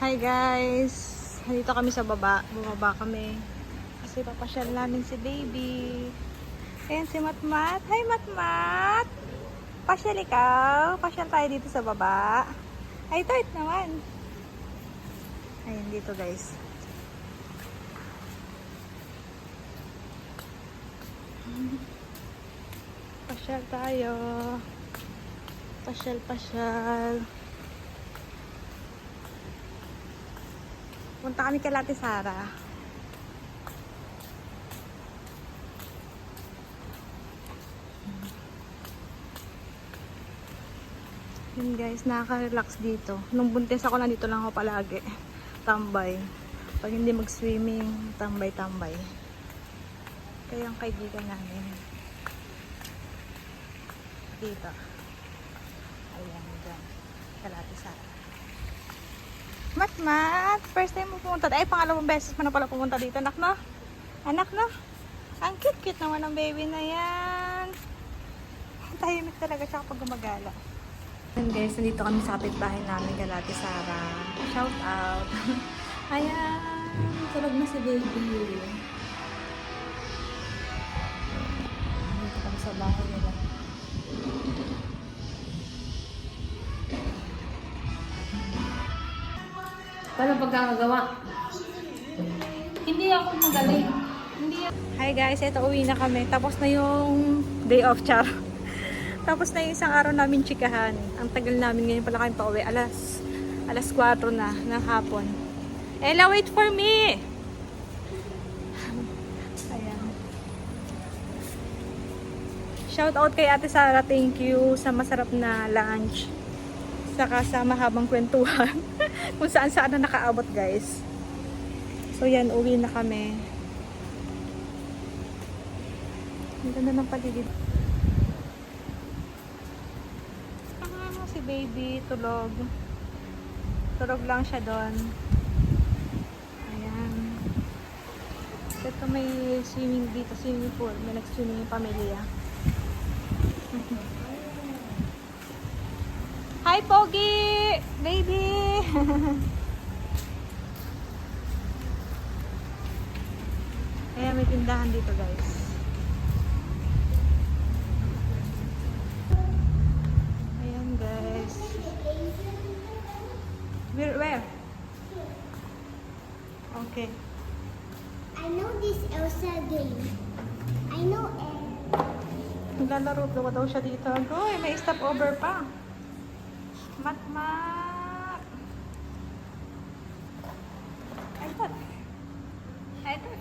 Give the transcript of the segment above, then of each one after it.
Hi guys! Nandito kami sa baba. Bumaba kami. Kasi papasyal namin si baby. Ayan si Matmat. Hi Matmat! Pasyal ikaw. Pasyal tayo dito sa baba. Ay, ito naman. Ayan dito guys. Pasyal tayo. Pasyal, pasyal. Punta kami kay Lati Sara. Yun guys, nakaka-relax dito. Nung buntis ako, nandito lang ako palagi. Tambay. Pag hindi mag-swimming, tambay-tambay. Kaya ang kaibigan namin. Dito. Ayan, dyan. Kalati Sara. Mat, mat. First time mo pumunta. Ay, pangalawang beses mo na pala pumunta dito, anak no? Anak no? Ang cute-cute naman ng baby na yan. Tahimik talaga siya kapag gumagala. Ayan guys, nandito kami sa kapitbahay namin, Galati Sara. Shout out. Ayan, tulog na si baby. Paano pagkakagawa? Hindi ako magaling. Hi guys, ito uwi na kami. Tapos na yung day off, char. Tapos na yung isang araw namin chikahan. Ang tagal namin ngayon pala kami pauwi. Alas, alas 4 na ng hapon. Ella, wait for me! Ayan. Shout out kay Ate Sara. Thank you sa masarap na lunch. Saka sa mahabang kwentuhan. Kung saan saan na nakaabot guys. So yan, uwi na kami. Ang ganda ng paligid. Ah, si baby, tulog. Tulog lang siya doon. Ayan. Ito may swimming dito, swimming pool. May nag-swimming yung pamilya. Hi, Pogi! Baby! Ayan, may tindahan dito, guys. Ayan, guys. Where? Where? Okay. I know this Elsa game. I know it. Naglalaro daw daw siya dito. Goy, may stopover pa. มากมากไอ้ตัดไอ้ตัด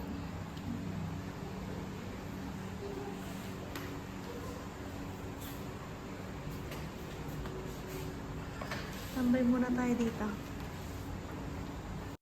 ทำไปมูนาไตดีต่อ